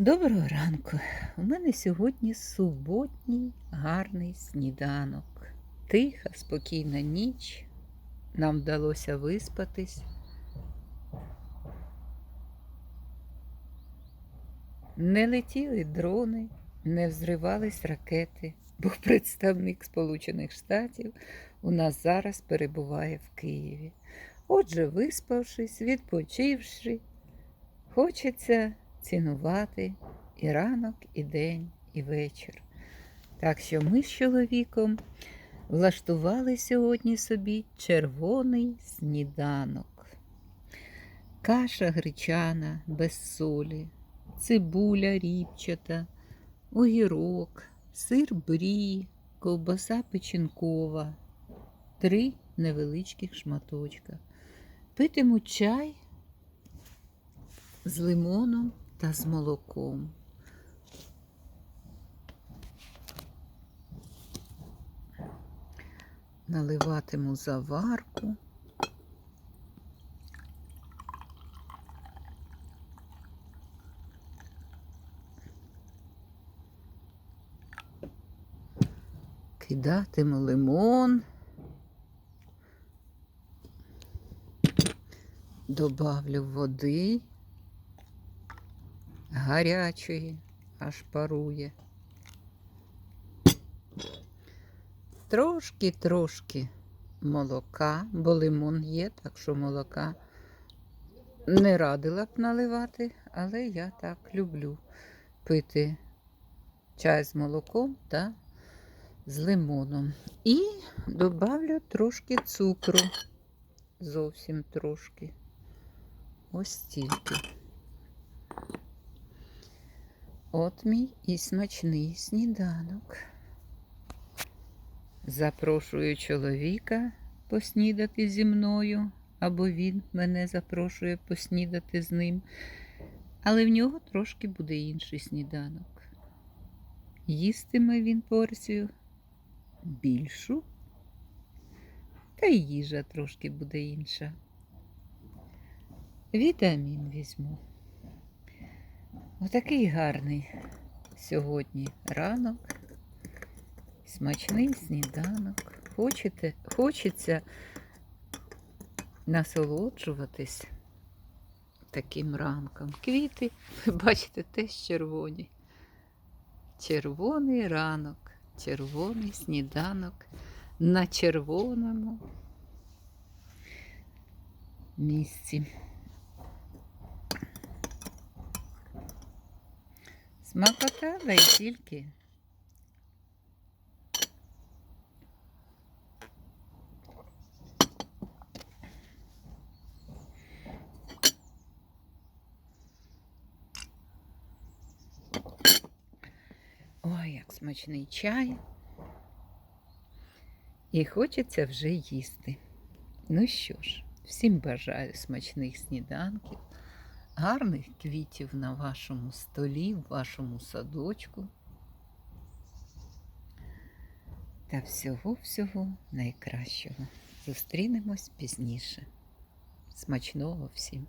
Доброго ранку. У мене сьогодні суботній гарний сніданок. Тиха, спокійна ніч. Нам вдалося виспатись. Не летіли дрони, не взривались ракети, бо представник Сполучених Штатів у нас зараз перебуває в Києві. Отже, виспавшись, відпочивши, хочеться цінувати і ранок, і день, і вечір. Так що ми з чоловіком влаштували сьогодні собі червоний сніданок. Каша гречана без солі, цибуля ріпчата, огірок, сир брі, ковбаса печінкова, три невеличких шматочка. Питиму чай з лимоном та з молоком. Наливатиму заварку. Кидатиму лимон. Добавлю води гарячої, аж парує. Трошки-трошки молока, бо лимон є, так що молока не радила б наливати, але я так люблю пити чай з молоком та з лимоном. І добавлю трошки цукру, зовсім трошки. Ось стільки. От мій і смачний сніданок. Запрошую чоловіка поснідати зі мною, або він мене запрошує поснідати з ним. Але в нього трошки буде інший сніданок. Їстиме він порцію більшу, та й їжа трошки буде інша. Вітамін візьму. Отакий гарний сьогодні ранок, смачний сніданок. Хочете, хочеться насолоджуватись таким ранком. Квіти, ви бачите, теж червоні. Червоний ранок, червоний сніданок на червоному місці. Смакота да й тільки. Ой, як смачний чай. І хочеться вже їсти. Ну що ж, всім бажаю смачних сніданків гарних квітів на вашому столі, в вашому садочку. Та всього-всього найкращого. Зустрінемось пізніше. Смачного всім!